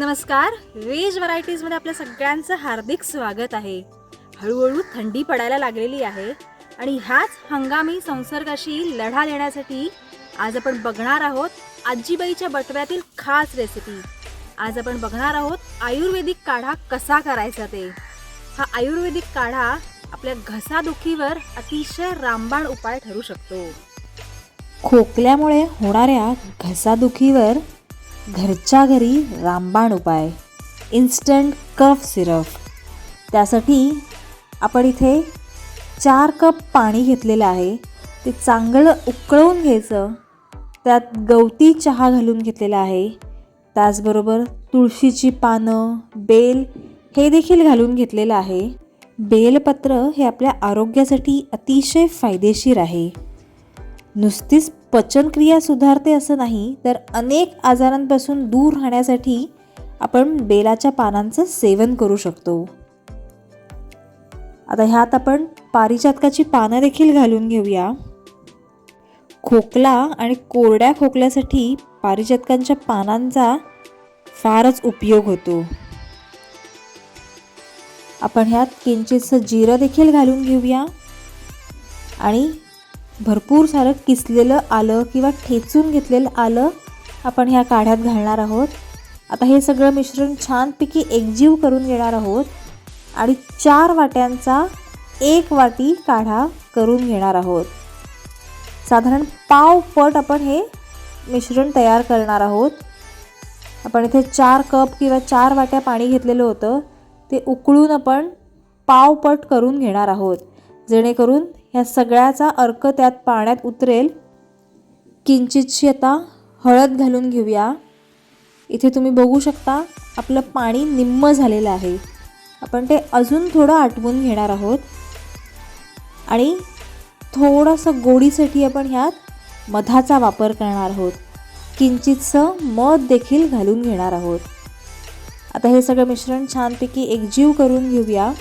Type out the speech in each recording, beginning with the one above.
नमस्कार. वेज व्हरायटीजमध्ये आपल्या सगळ्यांचं हार्दिक स्वागत आहे. हळूहळू थंडी पडायला लागलेली आहे आणि ह्याच हंगामी संसर्गाशी लढा देण्यासाठी आज आपण बघणार आहोत आजीबाईच्या बटव्यातील खास रेसिपी आज आपण बघणार आहोत आयुर्वेदिक काढा कसा करायचा ते. हा आयुर्वेदिक काढा आपल्या घसादुखीवर अतिशय रामबाण उपाय ठरू शकतो. खोकल्यामुळे होणाऱ्या घसादुखीवर घरच्या घरी रामबाण उपाय. Instant cough syrup. त्यासाठी आपण इथे चार कप पाणी घेतलेलं आहे. ते चांगलं उकळवून घ्यायचं. त्यात गवती चहा घालून घेतलेला आहे. त्याचबरोबर तुळशीची पानं बेल हे देखील घालून घेतलेलं आहे. बेलपत्र हे आपल्या आरोग्यासाठी अतिशय फायदेशीर आहे. नुसतीच पचनक्रिया सुधारते असं नाही तर अनेक आजारांपासून दूर राहण्यासाठी आपण बेलाच्या पानांचं सेवन करू शकतो. आता ह्यात आपण पारिजातकाची पानं देखील घालून घेऊया. खोकला आणि कोरड्या खोकल्यासाठी पारिजातकांच्या पानांचा फारच उपयोग होतो. आपण ह्यात किंचितसं जिरं देखील घालून घेऊया. आणि भरपूर सारं किसलेलं आलं किंवा ठेचून घेतलेलं आलं आपण ह्या काढ्यात घालणार आहोत. आता हे सगळं मिश्रण छानपैकी एकजीव करून घेणार आहोत आणि चार वाट्यांचा एक वाटी काढा करून घेणार आहोत. साधारण पाव पट आपण हे मिश्रण तयार करणार आहोत. आपण इथे चार कप किंवा चार वाट्या पाणी घेतलेलं होतं. ते उकळून आपण पाव पट करून घेणार आहोत. जेणेकरून ह्या सगळ्याचा अर्क त्यात पाण्यात उतरेल. किंचितशी आता हळद घालून घेऊया. इथे तुम्ही बघू शकता आपलं पाणी निम्म झालेलं आहे. आपण ते अजून थोडं आटवून घेणार आहोत. आणि थोडंसं गोडीसाठी आपण ह्यात मधाचा वापर करणार आहोत. किंचितसं मध देखील घालून घेणार आहोत. आता हे सगळं मिश्रण छानपैकी एकजीव करून घेऊया.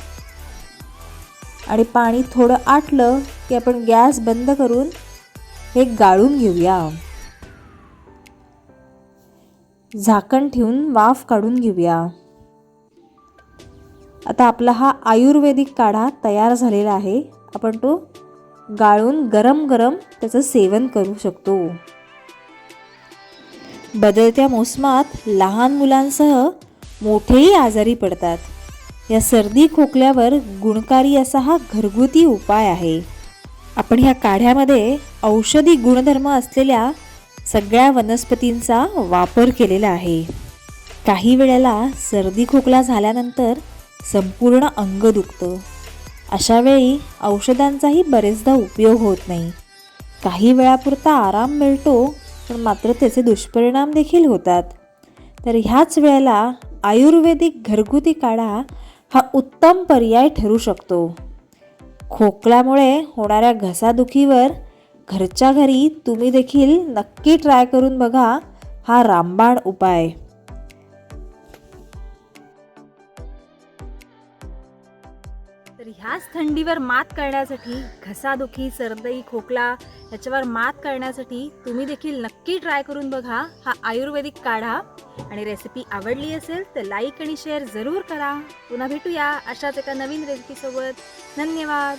आणि पाणी थोडं आटलं की आपण गॅस बंद करून हे गाळून घेऊया. झाकण ठेवून वाफ काढून घेऊया. आता आपला हा आयुर्वेदिक काढा तयार झालेला आहे. आपण तो गाळून गरम गरम त्याचं सेवन करू शकतो. बदलत्या मोसमात लहान मुलांसह मोठेही आजारी पडतात. या सर्दी खोकल्यावर गुणकारी असा हा घरगुती उपाय आहे. आपण ह्या काढ्यामध्ये औषधी गुणधर्म असलेल्या सगळ्या वनस्पतींचा वापर केलेला आहे. काही वेळेला सर्दी खोकला झाल्यानंतर संपूर्ण अंग दुखतं. अशा वेळी औषधांचाही बरेचदा उपयोग होत नाही. काही वेळापुरता आराम मिळतो पण मात्र त्याचे दुष्परिणाम देखील होतात. तर ह्याच वेळेला आयुर्वेदिक घरगुती काढा हा उत्तम पर्याय ठरू शकतो. खोकल्यामुळे होणाऱ्या घसादुखीवर घरच्या घरी तुम्ही देखील नक्की ट्राय करून बघा हा रामबाण उपाय. तर ह्याच थंडीवर मात करण्यासाठी घसादुखी सर्दी खोकला ह्याच्यावर मात करण्यासाठी तुम्ही देखील नक्की ट्राय करून बघा हा आयुर्वेदिक काढा. आणि रेसिपी आवडली असेल तर लाईक आणि शेअर जरूर करा. पुन्हा भेटूया अशाच एका नवीन रेसिपीसोबत धन्यवाद.